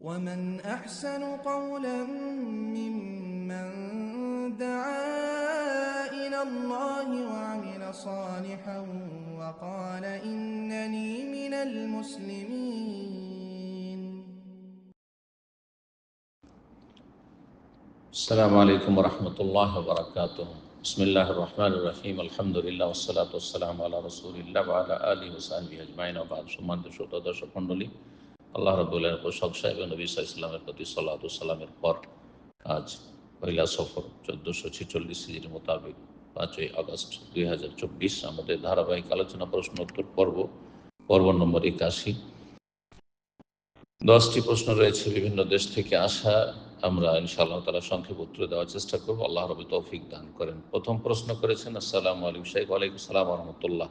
ومن أحسن قولا ممن دعا إلى الله وعمل صالحا وقال إنني من المسلمين السلام عليكم ورحمة الله وبركاته بسم الله الرحمن الرحيم الحمد لله والصلاة والسلام على رسول الله وعلى آله وصحبه أجمعين وبعد সম্মানিত শ্রোতা দর্শক মণ্ডলী আল্লাহ রবুল্লাহ প্রশাক সাহেব নবী ইসলামের প্রতি সাল্লাহ সাল্লামের পর আজ পয়লা সফর চোদ্দোশো ছেচল্লিশ সিজির মোতাবেক পাঁচই আগস্ট দুই হাজার চব্বিশ আমাদের ধারাবাহিক আলোচনা প্রশ্ন উত্তর পর্ব পর্ব নম্বর একাশি। দশটি প্রশ্ন রয়েছে, বিভিন্ন দেশ থেকে আসা। আমরা ইনশাআল্লাহ তালা সংক্ষেপ উত্তর দেওয়ার চেষ্টা করব। আল্লাহ রবি তৌফিক দান করেন। প্রথম প্রশ্ন করেছেন, আসসালামু আলাইকুম শাইখ ওয়ালাইকুম সালাম রহমতুল্লাহ।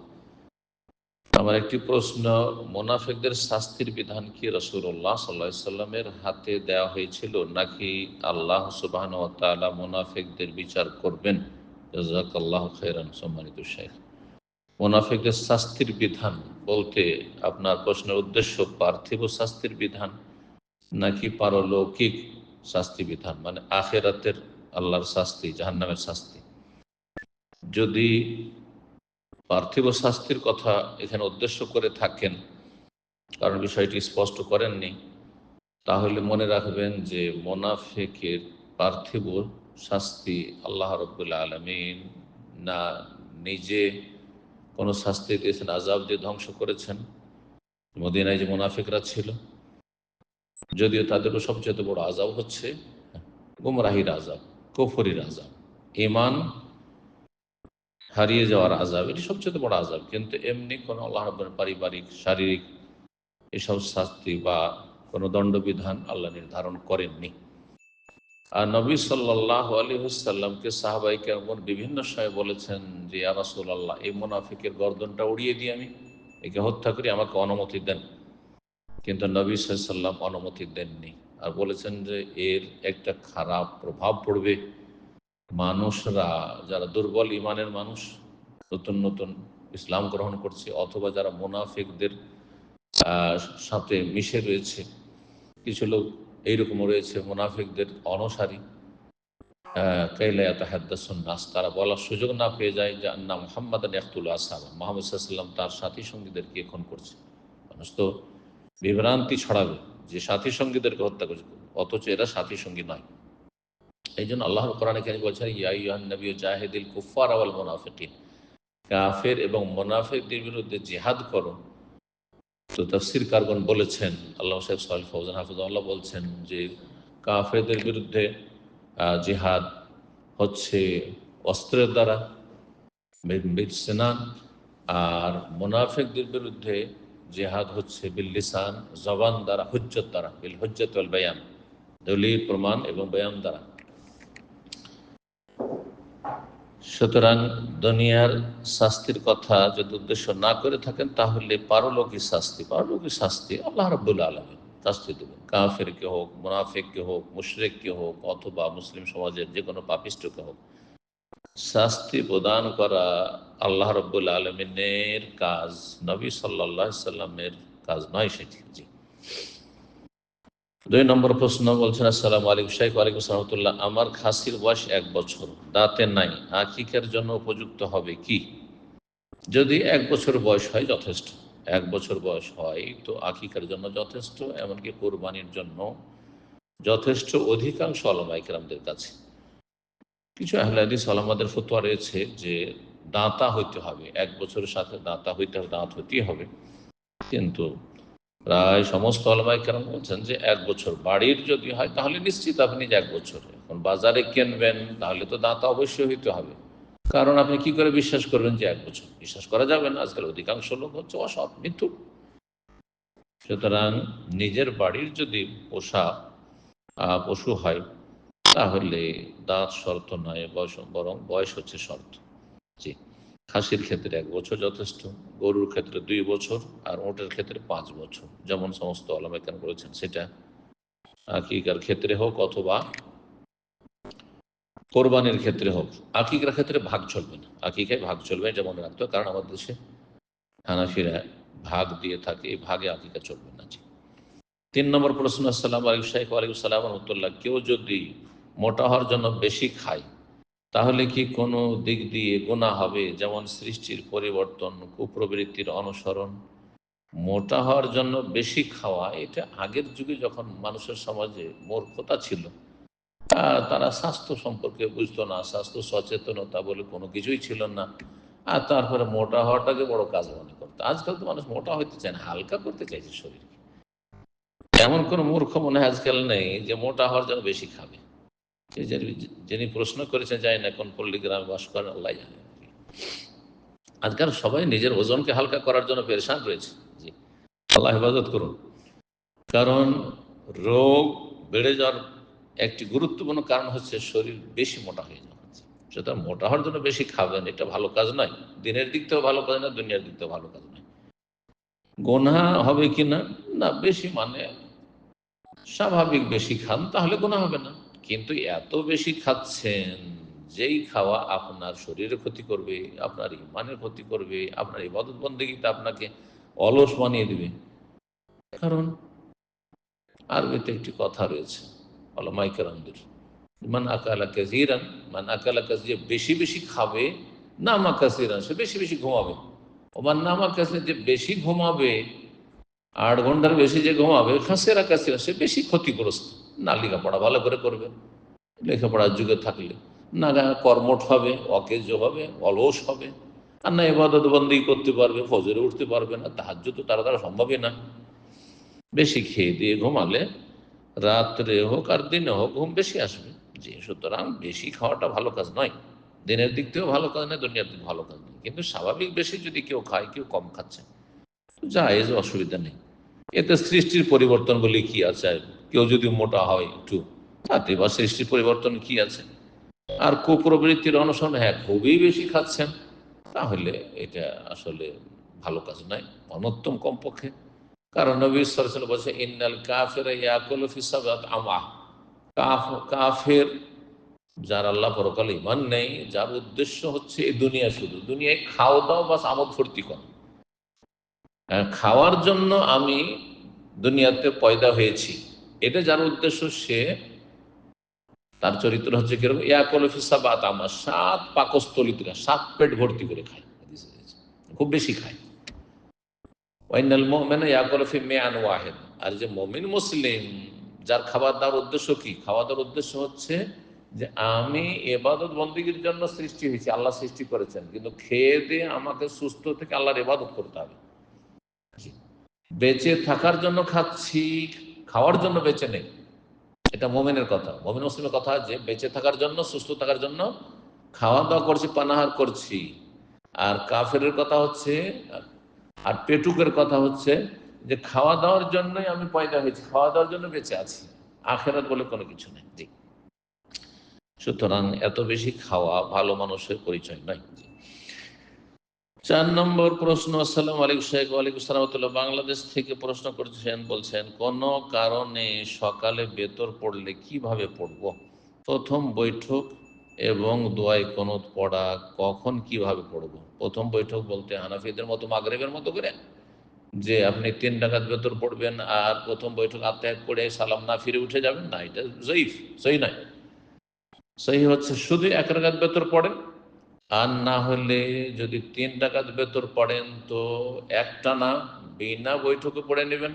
আমার একটি প্রশ্ন, মোনাফেকদের শাস্তির বিধান কি রসুল্লাহ সাল্লাহ সাল্লামের হাতে দেওয়া হয়েছিল নাকি আল্লাহ সুবাহন তালা মোনাফেকদের বিচার করবেন? আল্লাহ সম্মানিত শেখ মোনাফেকদের শাস্তির বিধান বলতে আপনার প্রশ্নের উদ্দেশ্য পার্থিব শাস্তির বিধান নাকি পারলৌকিক শাস্তি বিধান? মানে আখেরাতের আল্লাহর শাস্তি, জাহান্নামের শাস্তি। যদি পার্থিব শাস্তির কথা এখানে উদ্দেশ্য করে থাকেন, কারণ বিষয়টি স্পষ্ট করেননি। তাহলে মনে রাখবেন যে মোনাফেকের পার্থিব শাস্তি আল্লাহ রব্বুল্লা আলমিন না নিজে কোনো শাস্তি দিয়েছেন আজাব দিয়ে ধ্বংস করেছেন। মদিনায় যে মোনাফিকরা ছিল, যদিও তাদেরও সবচেয়ে বড় আজাব হচ্ছে, গুমরাহির আজাব কফরির আজাব ইমান হারিয়ে যাওয়ার আজাব এটি সবচেয়ে বড় আজাব কিন্তু এমনি কোনো আল্লাহ রব্বের পারিবারিক, শারীরিক এসব শাস্তি বা কোনো দণ্ডবিধান আল্লাহ নির্ধারণ করেননি। আর নবী সাল্লাহ আলী হুসাল্লামকে সাহাবাই কেমন বিভিন্ন সময় বলেছেন যে আরাসুল আল্লাহ এই মোনাফিকের গর্দনটা উড়িয়ে দিই আমি, একে হত্যা করি, আমাকে অনুমতি দেন। কিন্তু নবী সাল্লাম অনুমতি দেননি। আর বলেছেন যে, এর একটা খারাপ প্রভাব পড়বে। মানুষরা যারা দুর্বল ইমানের মানুষ, নতুন নতুন ইসলাম গ্রহণ করছে অথবা যারা মোনাফিকদের সাথে মিশে রয়েছে, কিছু লোক এইরকম রয়েছে মোনাফিকদের অনসারী। নাস, তারা বলার সুযোগ না পেয়ে যায় যে আন্না মোহাম্মদ নেখতুল আসাম মোহাম্মদ সাল্লাম তার সাথী সঙ্গীদেরকে এখন করছে। মানুষ তো বিভ্রান্তি ছড়াবে যে সাথী সঙ্গীদেরকে হত্যা করছে, অথচ এরা সাথী সঙ্গী নয়। এই জন্য আল্লাহর কোরআনে কেন বলছেন ইয়াইয়ান নবী জাহেদিল কুফার আওয়াল মোনাফিকিন। কাফের এবং মোনাফিকদের বিরুদ্ধে জিহাদ করো। তো তফসির কারগন বলেছেন আল্লাহ সাহেব সাহেব ফৌজান হাফিজুল্লাহ বলছেন যে কাফেরদের বিরুদ্ধে জিহাদ হচ্ছে অস্ত্রের দ্বারা সেনান আর মোনাফেকদের বিরুদ্ধে জেহাদ হচ্ছে বিল্লিসান জবান দ্বারা, হজ্জত দ্বারা, বিল হজ্জত বয়ান, দলিল, প্রমাণ এবং বয়ান দ্বারা। সুতরাং দুনিয়ার শাস্তির কথা যদি উদ্দেশ্য না করে থাকেন, তাহলে পারলৌকিক শাস্তি পারলৌকিক শাস্তি আল্লাহ রব্বুল আলমিন শাস্তি দেবেন। কাফের কে হোক, মুনাফেক কে হোক, মুশরেক কে হোক, অথবা মুসলিম সমাজের যে কোনো পাপিষ্টকে হোক, শাস্তি প্রদান করা আল্লাহ রব্বুল আলমিনের কাজ, নবী সাল্লাহ সাল্লামের কাজ নয় সেটি। জি। দুই নম্বর প্রশ্ন বলছেন, আসসালাম আলাইকুম শাইখ, ওয়ালাইকুম সালামতুল্লাহ আমার খাসির বয়স এক বছর, দাঁতে নাই। আকিকের জন্য উপযুক্ত হবে কি? যদি এক বছর বয়স হয়, যথেষ্ট। এক বছর বয়স হয় তো আকিকার জন্য যথেষ্ট, এমনকি কোরবানির জন্য যথেষ্ট অধিকাংশ আলমাইকরামদের কাছে। কিছু আহলাদিস আলমাদের ফতোয়া রয়েছে যে দাঁতা হইতে হবে। এক বছরের সাথে দাঁতা হইতে হবে দাঁত হইতেই হবে। কিন্তু প্রায় সমস্ত আলমাই কেন বলছেন যে এক বছর বাড়ির যদি হয়, তাহলে নিশ্চিত আপনি যে এক বছর। এখন বাজারে কিনবেন, তাহলে তো দাঁতা অবশ্যই হইতে হবে। কারণ আপনি কি করে বিশ্বাস করবেন যে এক বছর? বিশ্বাস করা যাবে না, আজকাল অধিকাংশ লোক হচ্ছে অসৎ মৃত্যু সুতরাং নিজের বাড়ির যদি পোষা পশু হয়, তাহলে দাঁত শর্ত নয়, বয়স, বরং বয়স হচ্ছে শর্ত। জি। খাসির ক্ষেত্রে এক বছর যথেষ্ট, গরুর ক্ষেত্রে দুই বছর আর ওটের ক্ষেত্রে পাঁচ বছর। যেমন সমস্ত আলমেকান করেছেন সেটা আকিকার ক্ষেত্রে হোক অথবা কোরবানির ক্ষেত্রে হোক, আকিকার ক্ষেত্রে ভাগ চলবে না। আকিকায় ভাগ চলবে যেমন রাখতে হবে, কারণ আমাদের দেশে হানাফিরা ভাগ দিয়ে থাকে, এই ভাগে আকিকা চলবে না তিন নম্বর প্রশ্ন, আসসালাম আলাইকুম শাহ ওয়ালাইকুম সালাম, রহমতুল্লাহ। কেউ যদি মোটা হওয়ার জন্য বেশি খায় তাহলে কি কোনো দিক দিয়ে গোনা হবে? যেমন সৃষ্টির পরিবর্তন, কুপ্রবৃত্তির অনুসরণ। মোটা হওয়ার জন্য বেশি খাওয়া, এটা আগের যুগে যখন মানুষের সমাজে মূর্খতা ছিল তারা স্বাস্থ্য সম্পর্কে বুঝতো না, স্বাস্থ্য সচেতনতা বলে কোনো কিছুই ছিল না। আর তারপরে মোটা হওয়াটাকে বড় কাজ মনে করতো। আজকাল তো মানুষ মোটা হইতে চায় না, হালকা করতে চাইছে শরীরকে। এমন কোনো মূর্খ মনে আজকাল নেই যে মোটা হওয়ার জন্য বেশি খাবে। যিনি প্রশ্ন করেছেন, জানি না কোন পল্লী গ্রামে বাস করেন আল্লাহ জানে। আজকাল সবাই নিজের ওজনকে হালকা করার জন্য পেরেশান রয়েছে। জি, আল্লাহ হেফাজত করুন। কারণ রোগ বেড়ে যাওয়ার একটি গুরুত্বপূর্ণ কারণ হচ্ছে শরীর বেশি মোটা হয়ে যাওয়া। সুতরাং মোটা হওয়ার জন্য বেশি খাবেন, এটা ভালো কাজ নয়। দিনের দিক থেকেও ভালো কাজ না দুনিয়ার দিক থেকেও ভালো কাজ নয়। গোনা হবে কি না, বেশি মানে স্বাভাবিক বেশি খান, তাহলে গোনা হবে না। কিন্তু এত বেশি খাচ্ছেন, যেই খাওয়া আপনার শরীরের ক্ষতি করবে, আপনার ইমানের ক্ষতি করবে, আপনার ইবাদত বন্দীতে আপনাকে অলস বানিয়ে দিবে। কারণ আরবিতে একটি কথা রয়েছে অলমাইকারদের মান আকালা কাজিরান মান আকালা কাজি বেশি বেশি খাবে, নামা কাসিরান, সে বেশি বেশি ঘুমাবে। ওমান নামা কাসিরান, যে বেশি ঘুমাবে, আট ঘণ্টার বেশি যে ঘুমাবে, খাসেরা কাসিরা সে বেশি ক্ষতিগ্রস্ত। না লেখাপড়া ভালো করে করবে। লেখাপড়ার যুগে থাকলে। না কর্মঠ হবে, অকেজ হবে, অলস হবে। আর না এবাদত বন্দি করতে পারবে, ফজরে উঠতে পারবে না তাহার তো তারা তারা সম্ভবই না বেশি খেয়ে দিয়ে ঘুমালে রাত্রে হোক আর দিনে হোক ঘুম বেশি আসবে। যে সুতরাং বেশি খাওয়াটা ভালো কাজ নয়। দিনের দিক থেকেও ভালো কাজ নয়, দুনিয়ার দিক ভালো কাজ নয়। কিন্তু স্বাভাবিক বেশি যদি কেউ খায়, কেউ কম খাচ্ছে। জায়েজ অসুবিধা নেই। এতে সৃষ্টির পরিবর্তন বলে কি আছে? কেউ যদি মোটা হয় একটু, তাতে বা সৃষ্টির পরিবর্তন কি আছে? আর কুপ্রবৃত্তির অনুসরণ হ্যাঁ খুবই বেশি খাচ্ছেন, তাহলে এটা আসলে ভালো কাজ নয়, অনত্তম কমপক্ষে। কারণ নবী সরসল বলছে ইন্নাল কাফের আমা কাফ, কাফের, যার আল্লাহ পরকাল ইমান নেই, যার উদ্দেশ্য হচ্ছে এই দুনিয়া শুধু, দুনিয়ায় খাওয়া দাওয়া, বাস আমোদ ফুর্তি করা। খাওয়ার জন্য আমি দুনিয়াতে পয়দা হয়েছি। এটা যার উদ্দেশ্য সে তার চরিত্র হচ্ছে কীরকম? ইয়াকুল ফিসাবাত আমা, সাত পাকস্থলিত, সাত পেট ভর্তি করে খায়। খুব বেশি খায়। ওয়াইনাল মুমিন ইয়াকুল ফি মিআন ওয়াহিদ। আর যে মুমিন মুসলিম, যার খাবার দাওয়ার উদ্দেশ্য কি? খাওয়া দাওয়ার উদ্দেশ্য হচ্ছে যে আমি এবাদত বন্দীগীর জন্য সৃষ্টি হয়েছি, আল্লাহ সৃষ্টি করেছেন। কিন্তু খেয়ে দিয়ে আমাকে সুস্থ থেকে আল্লাহর ইবাদত করতে হবে। বেঁচে থাকার জন্য খাচ্ছি খাওয়ার জন্য বেঁচে নেই। এটা মোমেনের কথা। মোমিন মুসলিমের কথা যে বেঁচে থাকার জন্য, সুস্থ থাকার জন্য খাওয়া দাওয়া করছি, পানাহার করছি। আর কাফেরের কথা হচ্ছে, আর পেটুকের কথা হচ্ছে যে খাওয়া দাওয়ার জন্যই আমি পয়দা হয়েছি খাওয়া দাওয়ার জন্য বেঁচে আছি। আখেরাত বলে কোনো কিছু নেই। সুতরাং এত বেশি খাওয়া ভালো মানুষের পরিচয় নয়। চার নম্বর প্রশ্ন, আসসালাম আলাইকুম শেখ, ওয়ালাইকুম সালামতুল্লাহ বাংলাদেশ থেকে প্রশ্ন করছেন বলছেন, কোন কারণে সকালে বেতর পড়লে কীভাবে পড়ব? প্রথম বৈঠক এবং দোয়াই কোনত পড়া, কখন কীভাবে পড়ব? প্রথম বৈঠক বলতে হানাফিদের মতো, মাগরেবের মতো করে, যে আপনি তিন ডাকাত বেতর পড়বেন আর প্রথম বৈঠক আত্মায় পড়ে সালাম না ফিরে উঠে যাবেন। না, এটা জয়ীফ, সহি নয়। সহি হচ্ছে, শুধু এক রাগাত বেতর পড়েন আর না হলে যদি তিন ডাকাত বেতর পড়েন তো একটা না বিনা বৈঠকে পড়ে নেবেন।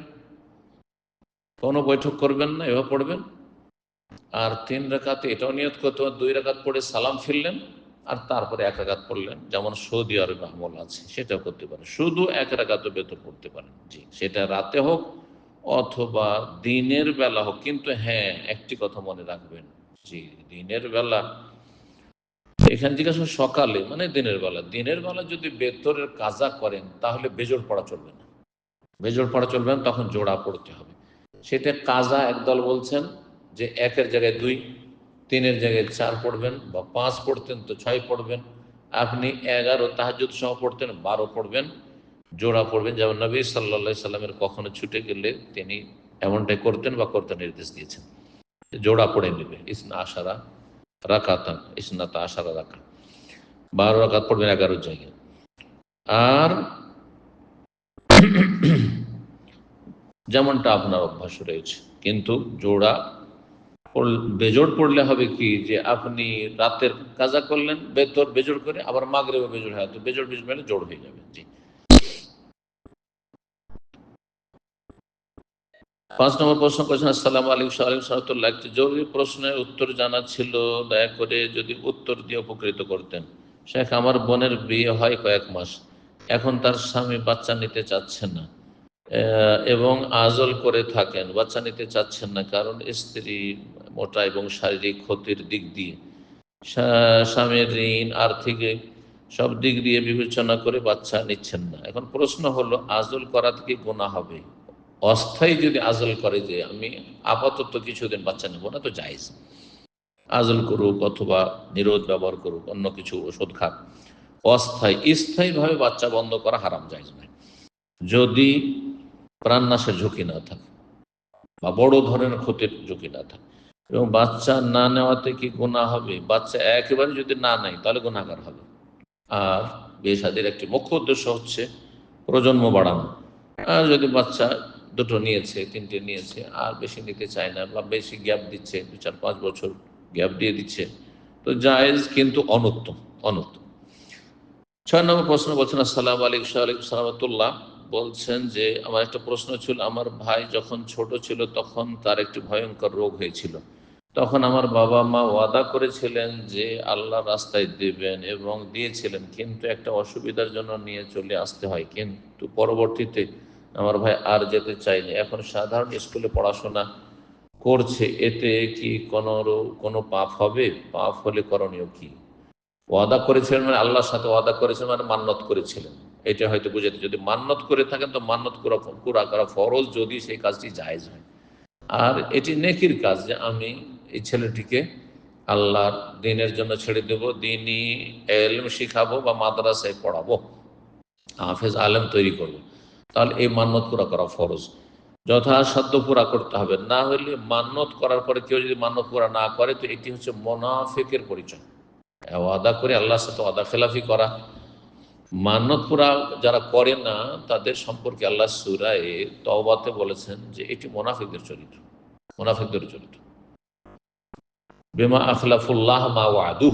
কোনো বৈঠক করবেন না, এভাবে পড়বেন। আর তিন রাকাতে এটাও নিয়ত করতে দুই রাকাত পড়ে সালাম ফিরলেন আর তারপরে এক রাকাত পড়লেন, যেমন সৌদি আরবে আমল আছে, সেটাও করতে পারেন। শুধু এক রাকাত বেতর পড়তে পারেন, জি, সেটা রাতে হোক অথবা দিনের বেলা হোক, কিন্তু হ্যাঁ একটি কথা মনে রাখবেন, জি, দিনের বেলা এখান থেকে আসলে সকালে মানে দিনের বেলা দিনের বেলা যদি বেতরের কাজা করেন, তাহলে বেজোড় পড়া চলবে না। বেজোড় পড়া চলবে না, তখন জোড়া পড়তে হবে। সেটা কাজা একদল বলছেন যে একের জায়গায় দুই, তিনের জায়গায় চার পড়বেন বা পাঁচ পড়তেন তো ছয় পড়বেন। আপনি এগারো তাহাজুদ সহ পড়তেন, বারো পড়বেন, জোড়া পড়বেন। যেমন নবী সাল্লা সাল্লামের কখনো ছুটে গেলে তিনি এমনটাই করতেন বা করতে নির্দেশ দিয়েছেন। জোড়া পড়ে নেবে। ইসনা আশারা রাকাতান, ইসনাতা আশারা রাখা বারো রাকাত পড়বেন এগারোর জায়গায়। আর যেমনটা আপনার অভ্যাস রয়েছে, কিন্তু জোড়া বেজোড় পড়লে হবে কি যে আপনি রাতের কাজা করলেন বেতর বেজোড় করে, আবার মাগরেবে বেজোড় হয়, তো বেজোড় বেজোড় মেলে জোড় হয়ে যাবে। জি। পাঁচ নম্বর প্রশ্ন করেছেন, আসসালাম আলাইকুম সালাতুল্লাহ একটি জরুরি প্রশ্নের উত্তর জানা ছিল, দয়া করে যদি উত্তর দিয়ে উপকৃত করতেন। শেখ, আমার বোনের বিয়ে হয় কয়েক মাস। এখন তার স্বামী বাচ্চা নিতে চাচ্ছেন না। এবং আজল করে থাকেন, বাচ্চা নিতে চাচ্ছেন না, কারণ স্ত্রী মোটা এবং শারীরিক ক্ষতির দিক দিয়ে। স্বামীর ঋণ, আর্থিক সব দিক দিয়ে বিবেচনা করে বাচ্চা নিচ্ছেন না। এখন প্রশ্ন হলো, আজল করা থেকে গোনা হবে? অস্থায়ী যদি আজল করে যে আমি আপাতত কিছুদিন বাচ্চা নেব না, তো জায়েজ। আজল করুক অথবা নিরোধ ব্যবহার করুক, অন্য কিছু ওষুধ খাক, অস্থায়ী, স্থায়ীভাবে বাচ্চা বন্ধ করা হারাম, জায়েজ নয়। যদি প্রাণনাশের ঝুঁকি না থাকে বা বড় ধরনের ক্ষতির ঝুঁকি না থাকে, এবং বাচ্চা না নেওয়াতে কি গুণা হবে? বাচ্চা একেবারে যদি না নেয়, তাহলে গুণাগার হবে। আর বিয়ে একটি মুখ্য উদ্দেশ্য হচ্ছে প্রজন্ম বাড়ানো। আর যদি বাচ্চা দুটো নিয়েছে, তিনটে নিয়েছে, আর বেশি নিতে চায় না বা বেশি গ্যাপ দিচ্ছে, দু চার পাঁচ বছর গ্যাপ দিয়ে দিচ্ছে। তো জায়েজ কিন্তু অনুত্তম অনুত্তম। ছয় নম্বর প্রশ্ন বলছেন, আসসালাম আলাইকুম আলাইকুম, সালামতুল্লাহ। বলছেন যে, আমার একটা প্রশ্ন ছিল, আমার ভাই যখন ছোট ছিল তখন তার একটি ভয়ঙ্কর রোগ হয়েছিল। তখন আমার বাবা মা ওয়াদা করেছিলেন যে, আল্লাহ রাস্তায় দেবেন এবং দিয়েছিলেন, কিন্তু একটা অসুবিধার জন্য নিয়ে চলে আসতে হয়। কিন্তু পরবর্তীতে আমার ভাই আর যেতে চাইনি এখন সাধারণ স্কুলে পড়াশোনা করছে, এতে কি কোনো কোনো পাপ হবে? পাপ হলে করণীয় কি? ওয়াদা করেছিলেন মানে আল্লাহর সাথে ওয়াদা করেছিলেন মানে মান্নত করেছিলেন। এটা হয়তো বুঝাতে যদি মান্নত করে থাকেন তো মান্নত করা করা ফরজ যদি সেই কাজটি জায়েজ হয়। আর এটি নেকির কাজ যে আমি এই ছেলেটিকে আল্লাহর দিনের জন্য ছেড়ে দেব, দিনই এলম শিখাবো বা মাদ্রাসায় পড়াবো, হাফেজ আলেম তৈরি করব। তাহলে এই মান্নত পুরা করা ফরজ। যথাসাধ্য পুরা করতে হবে। না হলে মান্নত করার পরে কেউ যদি মান্নত পুরা না করে, তো এটি হচ্ছে মোনাফেকের পরিচয়। ওয়াদা করে আল্লাহর সাথে ওয়াদা খেলাফি করা। মান্নত পুরা যারা করে না, তাদের সম্পর্কে আল্লাহ সুরায় তওবাতে বলেছেন যে এটি মোনাফিকদের চরিত্র। মোনাফিকদের চরিত্র। বেমা আখলাফুল্লাহ মা ওয়াদু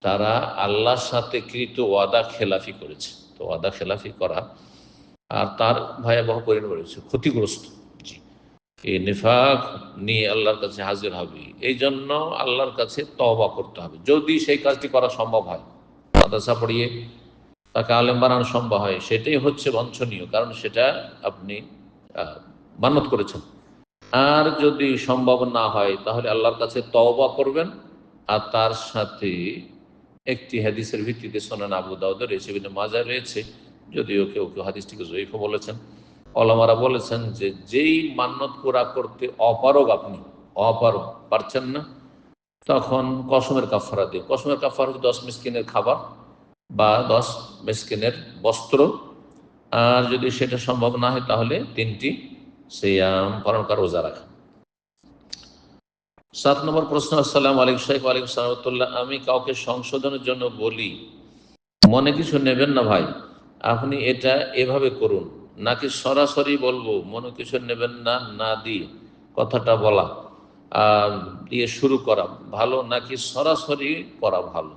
তারা আল্লাহর সাথে কৃত ওয়াদা খেলাফি করেছে। তো ওয়াদা খেলাফি করা আর তার ভয়াবহ পরিণাম রয়েছে ক্ষতিগ্রস্ত। এই নিফাক নিয়ে আল্লাহর কাছে হাজির হবে। এই জন্য আল্লাহর কাছে তওবা করতে হবে। যদি সেই কাজটি করা সম্ভব হয় মাদ্রাসা পড়িয়ে তাকে আলেম বানানো সম্ভব হয় সেটাই হচ্ছে বাঞ্ছনীয় কারণ সেটা আপনি আহ, মান্যত করেছেন। আর যদি সম্ভব না হয় তাহলে আল্লাহর কাছে তওবা করবেন। আর তার সাথে একটি হাদিসের ভিত্তিতে সোনান আবু দাউদের রয়েছে বিভিন্ন মাজা রয়েছে। যদিও কেউ কেউ হাদিসটিকে জয়ীফও বলেছেন। অলমারা বলেছেন যে যেই মান্যত পুরা করতে অপারগ আপনি, অপারগ, পারছেন না, তখন কসমের কাফারা দিয়ে কসমের কাফারা হচ্ছে দশ মিসকিনের খাবার বা দশ মিসকিনের বস্ত্র। আর যদি সেটা সম্ভব না হয় তাহলে তিনটি সিয়াম, পালন রোজা রাখা। সাত নম্বর প্রশ্ন, আসসালাম আলিক শাহ আলিক সালামতুল্লাহ আমি কাউকে সংশোধনের জন্য বলি, মনে কিছু নেবেন না ভাই? আপনি এটা এভাবে করুন। নাকি সরাসরি বলব, মনে কিছু নেবেন না না দিয়ে কথাটা বলা দিয়ে শুরু করা ভালো, নাকি সরাসরি করা ভালো?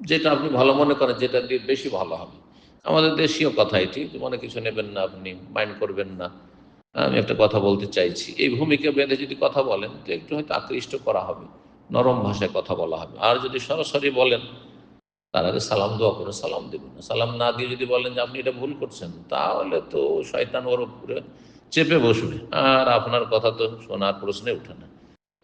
যেটা আপনি ভালো মনে করেন, যেটা দিয়ে বেশি ভালো হবে। আমাদের দেশীয় কথা এটি, মনে কিছু নেবেন না, আপনি মাইন্ড করবেন না। আমি একটা কথা বলতে চাইছি। এই ভূমিকা বেঁধে যদি কথা বলেন, তো একটু হয়তো আকৃষ্ট করা হবে, নরম ভাষায় কথা বলা হবে। আর যদি সরাসরি বলেন তার আগে সালাম, দোয়া করে সালাম দেবেন না। সালাম না দিয়ে যদি বলেন যে আপনি এটা ভুল করছেন, তাহলে তো শয়তান ওর উপরে চেপে বসবে। আর আপনার কথা তো শোনার প্রশ্নে ওঠে না।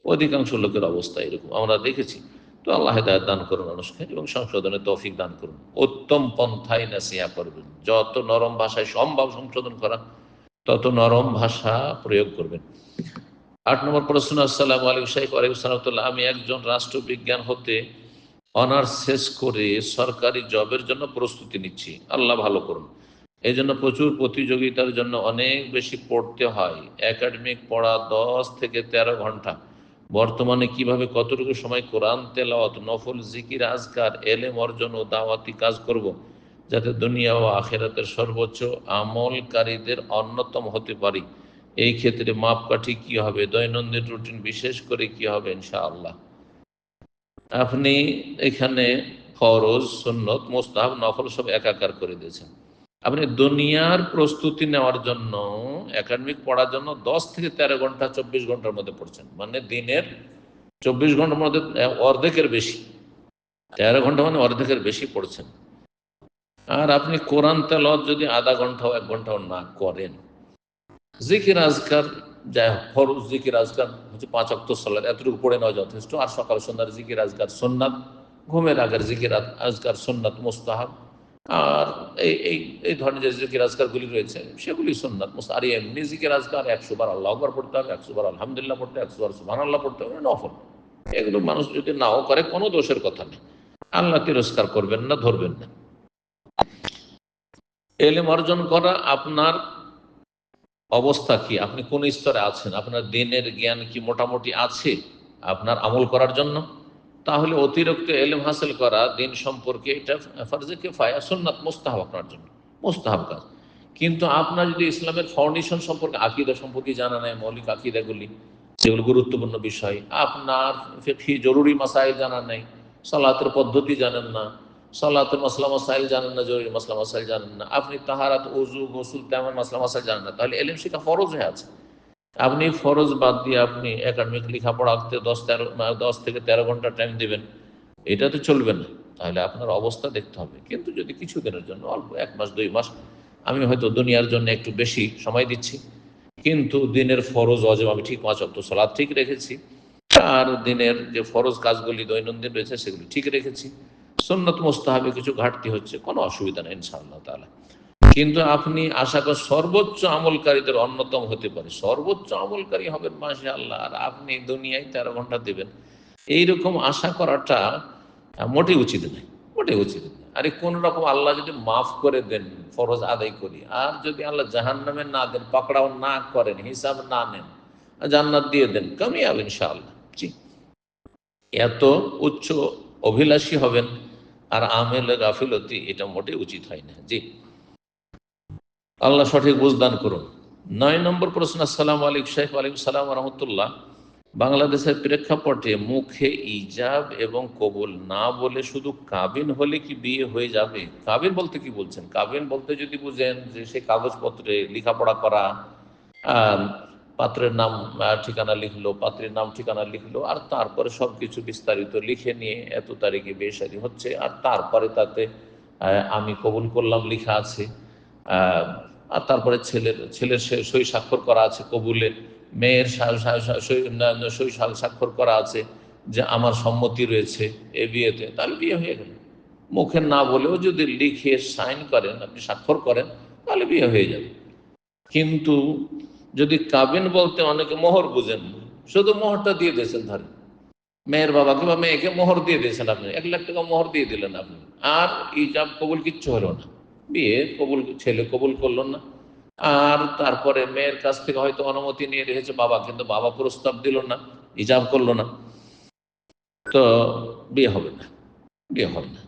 অধিকাংশ লোকের অবস্থা এরকম। আমরা দেখেছি, তো আল্লাহ হেদায়ত দান করুন মানুষকে এবং সংশোধনে তৌফিক দান করুন। উত্তম পন্থায় নাসিহা করবেন। যত নরম ভাষায় সম্ভব সংশোধন করা, তত নরম ভাষা প্রয়োগ করবেন। আট নম্বর প্রশ্ন, আসসালাম আলাইকুম শাহ আলাইকুম সালামতুল্লাহ আমি একজন রাষ্ট্রবিজ্ঞান হতে অনার্স শেষ করে সরকারি জবের জন্য প্রস্তুতি নিচ্ছি। আল্লাহ ভালো করুন। এই জন্য প্রচুর প্রতিযোগিতার জন্য অনেক বেশি পড়তে হয়। একাডেমিক পড়া দশ থেকে তেরো ঘণ্টা। বর্তমানে কীভাবে কতটুকু সময় কোরআন তেলাওয়াত, নফল, জিকির, আজকার, এলেম অর্জন ও দাওয়াতি কাজ করব যাতে দুনিয়া ও আখেরাতের সর্বোচ্চ আমলকারীদের অন্যতম হতে পারি? এই ক্ষেত্রে মাপকাঠি কি হবে? দৈনন্দিন রুটিন বিশেষ করে কি হবে? ইনশাআল্লাহ। আপনি এখানে ফরজ, সুন্নত, মোস্তাহাব, নফল সব একাকার করে দিয়েছেন। আপনি দুনিয়ার প্রস্তুতি নেওয়ার জন্য একাডেমিক পড়ার জন্য দশ থেকে তেরো ঘণ্টা, চব্বিশ ঘণ্টার মধ্যে পড়ছেন। মানে দিনের চব্বিশ ঘণ্টার মধ্যে অর্ধেকের বেশি। তেরো ঘণ্টা মানে অর্ধেকের বেশি পড়ছেন। আর আপনি কোরআন তেলত যদি আধা ঘন্টাও, এক ঘন্টাও না করেন, জিকির, আজকার যাই হোক ফরজ, জিকির, আজকার হচ্ছে পাঁচ অক্ত সালাদ এতটুকু পড়ে নেওয়া যথেষ্ট। আর সকাল সন্ধ্যার জিকির, আজকার সোননাথ ঘুমের আগের জিকির আজকার সোননাথ মোস্তাহাব। আর এই এই এই ধরনের যে জিকির, আজকারগুলি রয়েছে, সেগুলি সোননাথ মোস্ত আর এমনি জিকির, আজকার একশো বার আল্লাহ আকবার পড়তে হবে, একশো বার আলহামদুলিল্লাহ পড়তে হবে, একশো বার সুবাহ আল্লাহ পড়তে হবে নফল। এগুলো মানুষ যদি নাও করে, কোনো দোষের কথা নেই। আল্লাহ তিরস্কার করবেন না, ধরবেন না। এলেম অর্জন করা আপনার অবস্থা কি? আপনি কোন স্তরে আছেন? আপনার দিনের জ্ঞান কি মোটামুটি আছে আপনার আমল করার জন্য? তাহলে অতিরিক্ত এলেম হাসিল করা দিন সম্পর্কে এটা ফরজে ফায়া সুন্নাত মুস্তাহাব আপনার জন্য, মুস্তাহাব কাজ। কিন্তু আপনার যদি ইসলামের ফাউন্ডেশন সম্পর্কে, আকিদা সম্পর্কে জানা নেয় মৌলিক আকিদাগুলি সেগুলো গুরুত্বপূর্ণ বিষয়, আপনার জরুরি মাসাইল জানা নেই, সালাতের পদ্ধতি জানেন না সালাতের মশলা মাসাইল জানেন না, জরুরি মশলা মাসাইল জানেন না। আপনি তাহারাত উজু গোসুল, তেমন মশলা মাসাইল জানেন না। তাহলে এলিম শিখা ফরজ হয়ে আছে। আপনি ফরজ বাদ দিয়ে আপনি একাডেমিক লেখাপড়া আঁকতে দশ তেরো দশ থেকে তেরো ঘণ্টা টাইম দিবেন, এটা তো চলবে না। তাহলে আপনার অবস্থা দেখতে হবে। কিন্তু যদি কিছু দিনের জন্য, অল্প এক মাস, দুই মাস, আমি হয়তো দুনিয়ার জন্য একটু বেশি সময় দিচ্ছি। কিন্তু দিনের ফরজ অজব আমি ঠিক পাঁচ অক্ট সলাদ ঠিক রেখেছি। আর দিনের যে ফরজ কাজগুলি দৈনন্দিন রয়েছে, সেগুলি ঠিক রেখেছি। সন্ন্যত মোস্তাহাবে কিছু ঘাটতি হচ্ছে, কোনো অসুবিধা নেই, ইনশাআল্লাহ তালা কিন্তু আপনি আশা করেন সর্বোচ্চ আমলকারীদের অন্যতম হতে পারে। সর্বোচ্চ আমলকারী হবেন মাসে আল্লাহ আর আপনি দুনিয়ায় তেরো ঘণ্টা দেবেন। এইরকম আশা করাটা মোটেই উচিত নয়, মোটেই উচিত নয়। আরে কোন রকম আল্লাহ যদি মাফ করে দেন, ফরজ আদায় করি, আর যদি আল্লাহ জাহান নামে না দেন, পাকড়াও না করেন, হিসাব না নেন, জান্নাত দিয়ে দেন, কামিয়াব ইনশাআল্লাহ। জি। এত উচ্চ অভিলাষী হবেন আর আমেল গাফিলতি এটা মোটেই উচিত হয় না। জি। আল্লাহ সঠিক বুঝদান করুন। নয় নম্বর প্রশ্ন, আসসালাম আলিক শেখ আলিম সালাম রহমতুল্লাহ। বাংলাদেশের প্রেক্ষাপটে মুখে ইজাব এবং কবুল না বলে শুধু কাবিন হলে কি বিয়ে হয়ে যাবে? কাবিন বলতে কি বলছেন? কাবিন বলতে যদি বুঝেন যে সে কাগজপত্রে লেখাপড়া করা পাত্রের নাম ঠিকানা লিখলো, পাত্রের নাম, ঠিকানা লিখলো, আর তারপরে সব কিছু বিস্তারিত লিখে নিয়ে এত তারিখে বেসারি হচ্ছে, আর তারপরে তাতে আমি কবুল করলাম, লিখা আছে। আর তারপরে ছেলের ছেলের সই স্বাক্ষর করা আছে কবুলে, মেয়ের সই স্বাক্ষর করা আছে যে আমার সম্মতি রয়েছে এ বিয়েতে, তাহলে বিয়ে হয়ে গেল। মুখে না বলেও যদি লিখে সাইন করেন, আপনি স্বাক্ষর করেন, তাহলে বিয়ে হয়ে যাবে। কিন্তু যদি কাবিন বলতে অনেকে মোহর বুঝেন, শুধু মোহরটা দিয়ে দিয়েছেন ধরেন। মেয়ের বাবাকে বা মেয়েকে মোহর দিয়ে দিয়েছেন আপনি, এক লাখ টাকা মোহর দিয়ে দিলেন আপনি। আর ইজাব কবুল কিচ্ছু হলো না। বিয়ে কবুল, ছেলে কবুল করল না। আর তারপরে মেয়ের কাছ থেকে হয়তো অনুমতি নিয়ে রেখেছে বাবা, কিন্তু বাবা প্রস্তাব দিল না, ইজাব করল না। তো বিয়ে হবে না, বিয়ে হবে না।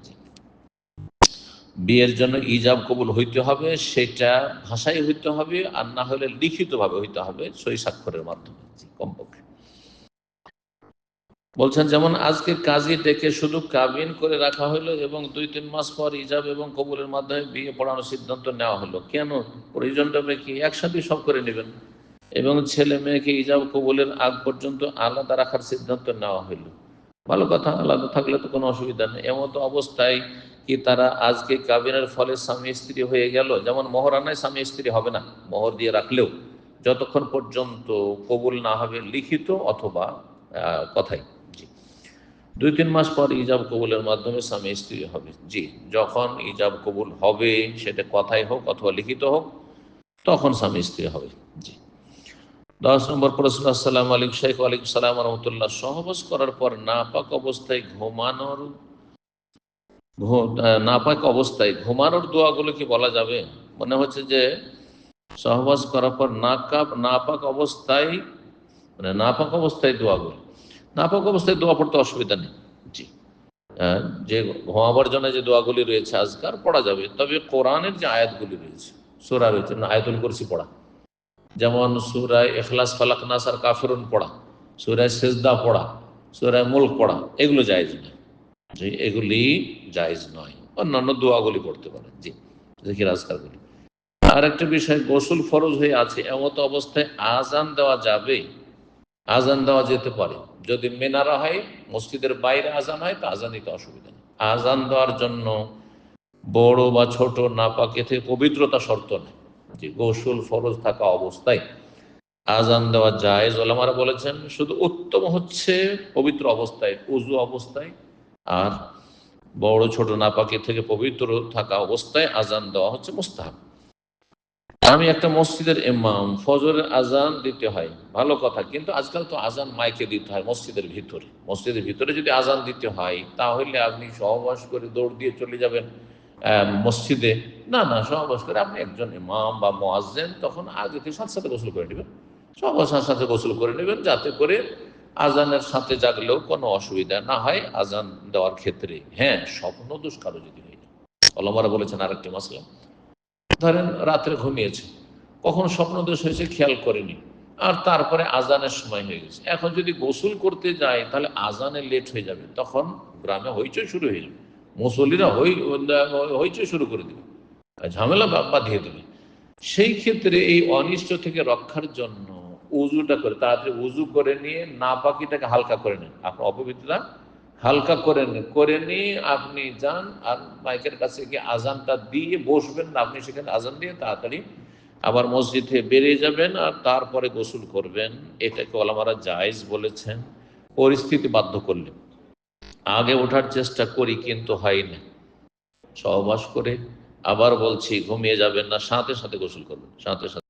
বিয়ের জন্য ইজাব কবুল হইতে হবে, সেটা ভাষায় হইতে হবে আর না হলে লিখিতভাবে হইতে হবে সই স্বাক্ষরের মাধ্যমে কমপক্ষে। বলছেন, যেমন আজকে কাজী ডেকে শুধু কাবিন করে রাখা হলো এবং দুই তিন মাস পর ইজাব এবং কবুলের মাধ্যমে বিয়ে পড়ানোর সিদ্ধান্ত নেওয়া হলো, কেন? প্রয়োজনটা কি একসাথে সব করে নেবেন। এবং ছেলে মেয়েকে ইজাব কবুলের আগ পর্যন্ত আলাদা রাখার সিদ্ধান্ত নেওয়া হলো ভালো কথা, আলাদা থাকলে তো কোনো অসুবিধা নেই। এমন তো অবস্থায় কি তারা আজকে কাবিনের ফলে স্বামী স্ত্রী হয়ে গেল? যেমন মোহরানায় স্বামী স্ত্রী হবে না, মোহর দিয়ে রাখলেও। যতক্ষণ পর্যন্ত কবুল না হবে লিখিত অথবা কথাই জি। দুই তিন মাস পর ইজাব কবুলের মাধ্যমে স্বামী স্ত্রী হবে। জি, যখন ইজাব কবুল হবে, সেটা কথাই হোক অথবা লিখিত হোক, তখন স্বামী স্ত্রী হবে। জি। দশ নম্বর প্রশ্ন, আসসালাম আলিক শেখ আলিক সালাম, রহমতুল্লাহ। সহবাস করার পর নাপাক অবস্থায় ঘুমানোর নাপাক অবস্থায় ঘুমানোর দোয়াগুলো কি বলা যাবে। মনে হচ্ছে যে সহবাস করার পর নাকাপ নাপাক অবস্থায় মানে নাপাক অবস্থায় দোয়াগুলো। নাপাক অবস্থায় দোয়া পড়তে অসুবিধা নেই। জি। যে ঘুমাবার জন্য যে দোয়াগুলি রয়েছে আজকার পড়া যাবে। তবে কোরআনের যে আয়াতগুলি রয়েছে, সোরা রয়েছে, না, আয়াতুল করছি পড়া। যেমন সুরায় এখলাস ফালাক নাসার কাফেরুন পড়া। সুরায় সেজদা পড়া। সুরায় মুল্ক পড়া। এগুলো যায় নয়। জি এগুলি জায়েজ নয়। অন্যান্য দোয়াগুলি পড়তে পারেন। জি, জিকির আজকারগুলি। আর একটা বিষয়, গোসল ফরজ হয়ে আছে, এমত অবস্থায় আজান দেওয়া যাবে? আজান দেওয়া যেতে পারে। যদি মেনারা হয়, মসজিদের বাইরে আজান হয়, তা আজান দিতে অসুবিধা নেই। আজান দেওয়ার জন্য বড় বা ছোট নাপাকে থেকে পবিত্রতা শর্ত নেই। যে গোসল ফরজ থাকা অবস্থায় আজান দেওয়া যায় ওলামারা বলেছেন, শুধু উত্তম হচ্ছে পবিত্র অবস্থায়, উজু অবস্থায় আর বড় ছোট নাপাকি থেকে পবিত্র থাকা অবস্থায় আজান দেওয়া হচ্ছে মুস্তাহাব। আমি একটা মসজিদের ইমাম, ফজরের আজান দিতে হয়, ভালো কথা, কিন্তু আজকাল তো আজান মাইকে দিতে হয় মসজিদের ভিতরে। মসজিদের ভিতরে যদি আজান দিতে হয়, তাহলে আপনি সহবাস করে দৌড় দিয়ে চলে যাবেন মসজিদে। না না, সহবাস করে আপনি একজন ইমাম বা মোয়াজ্জেন, তখন আগে সাথে সাথে গোসল করে নেবেন। সহবাসের সাথে গোসল করে নেবেন, যাতে করে আজানের সাথে জাগলেও কোনো অসুবিধা না হয়, আজান দেওয়ার ক্ষেত্রে। হ্যাঁ স্বপ্ন দোষ কারও যদি হয়। অলমারা বলেছেন আরেকটি মাসলা। ধরেন রাত্রে ঘুমিয়েছে। কখন স্বপ্ন দোষ হয়েছে, খেয়াল করেনি। আর তারপরে আজানের সময় হয়ে গেছে। এখন যদি গোসল করতে যায়, তাহলে আজানে লেট হয়ে যাবে। তখন গ্রামে হইচই শুরু হয়ে যাবে। মুসল্লিরা হই, হইচই শুরু করে দেবে। ঝামেলা বাঁধিয়ে দেবে। সেই ক্ষেত্রে এই অনিষ্ট থেকে রক্ষার জন্য উজুটা করে, তাড়াতাড়ি উজু করে নিয়ে না পাখিটাকে হালকা করে নেন। আপনার অপবিত্রতা হালকা করে নেন। করে নিয়ে আপনি যান আর মাইকের কাছে গিয়ে আজানটা দিয়ে বসবেন না। আপনি সেখানে আজান দিয়ে তাড়াতাড়ি আবার মসজিদে বেরিয়ে যাবেন আর তারপরে গোসল করবেন। এটাকে ওলামারা জায়েজ বলেছেন। পরিস্থিতি বাধ্য করলে। আগে ওঠার চেষ্টা করি কিন্তু হয় না সহবাস করে আবার বলছি, ঘুমিয়ে যাবেন না, সাথে সাথে গোসল করবেন, সাথে সাথে।